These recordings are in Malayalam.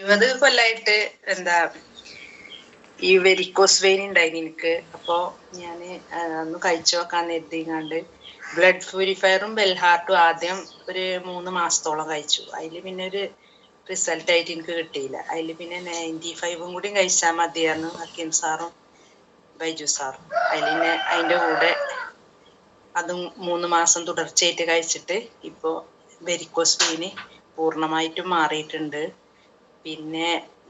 ഇരുപത് കൊല്ലായിട്ട് എന്താ ഈ വെരിക്കോസ് വെയിൻ ഉണ്ടായിരുന്നു എനിക്ക്. അപ്പോ ഞാൻ ഒന്ന് കഴിച്ചു വെക്കാൻ കരുതിങ്ങാണ്ട് ബ്ലഡ് പ്യൂരിഫയറും ബെൽഹാർട്ടും ആദ്യം ഒരു മൂന്ന് മാസത്തോളം കഴിച്ചു. അതിൽ പിന്നെ ഒരു റിസൾട്ട് ആയിട്ട് എനിക്ക് കിട്ടിയില്ല. അതിൽ പിന്നെ നയന്റി ഫൈവും കൂടി കഴിച്ചാൽ മതിയായിരുന്നു. ഹക്കീം സാറും ബൈജു സാറും. അതിൽ പിന്നെ അതിന്റെ കൂടെ അതും മൂന്ന് മാസം തുടർച്ചയായിട്ട് കഴിച്ചിട്ട് ഇപ്പോ വെരിക്കോസ് വെയിന് പൂർണമായിട്ടും മാറിയിട്ടുണ്ട്. പിന്നെ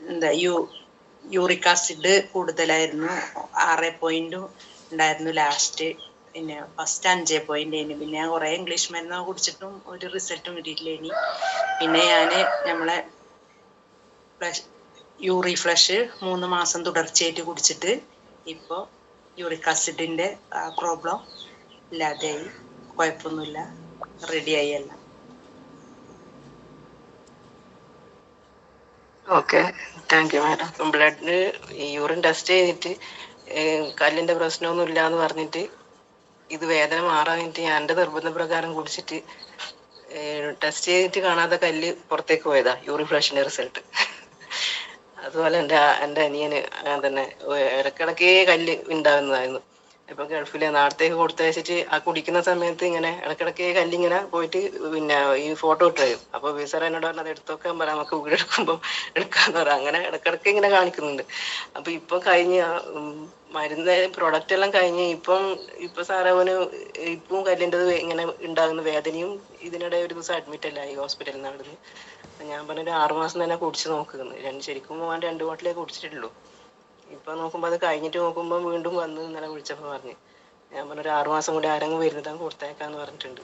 എന്താ യു യൂറിക് ആസിഡ് കൂടുതലായിരുന്നു. ആറ് പോയിന്റും ഉണ്ടായിരുന്നു ലാസ്റ്റ് പിന്നെ ഫസ്റ്റ് അഞ്ച് പോയിന്റ് ആയിരുന്നു. പിന്നെ ഞാൻ കുറേ ഇംഗ്ലീഷ് മരുന്ന് കുടിച്ചിട്ടും ഒരു റിസൾട്ടും കിട്ടിയിട്ടില്ല ഇനി. പിന്നെ ഞാൻ നമ്മളെ യൂറി ഫ്ലഷ് മൂന്ന് മാസം തുടർച്ചയായിട്ട് കുടിച്ചിട്ട് ഇപ്പോൾ യൂറിക് ആസിഡിന്റെ പ്രോബ്ലം ഇല്ലാതെയായി. കുഴപ്പമൊന്നുമില്ല. റെഡിയായി എല്ലാം. Okay. Thank you madam blood urine test ചെയ്തിട്ട് കല്ലിന്റെ പ്രശ്നമൊന്നും ഇല്ല എന്ന് പറഞ്ഞിട്ട് ഇത് വേദന മാറാൻ വേണ്ടി ഞാൻ എന്റെ നിർബന്ധപ്രകാരം കുടിച്ചിട്ട് ടെസ്റ്റ് ചെയ്തിട്ട് കാണാതെ കല്ല് പുറത്തേക്ക് പോയതാ യൂറിൻ ഫ്ലഷിന്റെ റിസൾട്ട് അതുപോലെ എന്റെ എന്റെ അനിയന് അങ്ങനെ തന്നെ ഇടക്കിടക്കേ കല്ല് ഉണ്ടാകുന്നതായിരുന്നു. ഇപ്പൊ ഗൾഫിലെ നാളത്തേക്ക് കൊടുത്തയച്ചിട്ട് ആ കുടിക്കുന്ന സമയത്ത് ഇങ്ങനെ ഇടക്കിടക്ക് കല്ലിങ്ങനെ പോയിട്ട് പിന്നെ ഈ ഫോട്ടോ ഇട്ടു അപ്പൊ വിസർ എന്നോട് പറഞ്ഞത് എടുത്തൊക്കെ പറയാം നമുക്ക് വീട് എടുക്കുമ്പോൾ എടുക്കാന്ന് പറയാം. അങ്ങനെ ഇടക്കിടക്ക് ഇങ്ങനെ കാണിക്കുന്നുണ്ട്. അപ്പൊ ഇപ്പൊ കഴിഞ്ഞ മരുന്ന് പ്രൊഡക്റ്റ് എല്ലാം കഴിഞ്ഞ് ഇപ്പം ഇപ്പൊ സാറവന് ഇപ്പം കല്ലിന്റെത് ഇങ്ങനെ ഉണ്ടാകുന്ന വേദനയും ഇതിനിടെ ഒരു ദിവസം അഡ്മിറ്റ് അല്ല ഈ ഹോസ്പിറ്റലിൽ നടന്ന്. ഞാൻ പറഞ്ഞൊരു ആറുമാസം തന്നെ കുടിച്ച് നോക്കുന്നത് രണ്ട് ശരിക്കും പോകാൻ രണ്ട് ബോട്ടിലേ കുടിച്ചിട്ടുള്ളൂ. ഇപ്പൊ നോക്കുമ്പോ അത് കഴിഞ്ഞിട്ട് നോക്കുമ്പോ വീണ്ടും വന്ന് ഇന്നലെ വിളിച്ചപ്പോ പറഞ്ഞു. ഞാൻ പറഞ്ഞു ഒരു ആറുമാസം കൂടി ആരെങ്കിലും വരുന്നിട്ടാ കൊടുത്തേക്കാന്ന് പറഞ്ഞിട്ടുണ്ട്.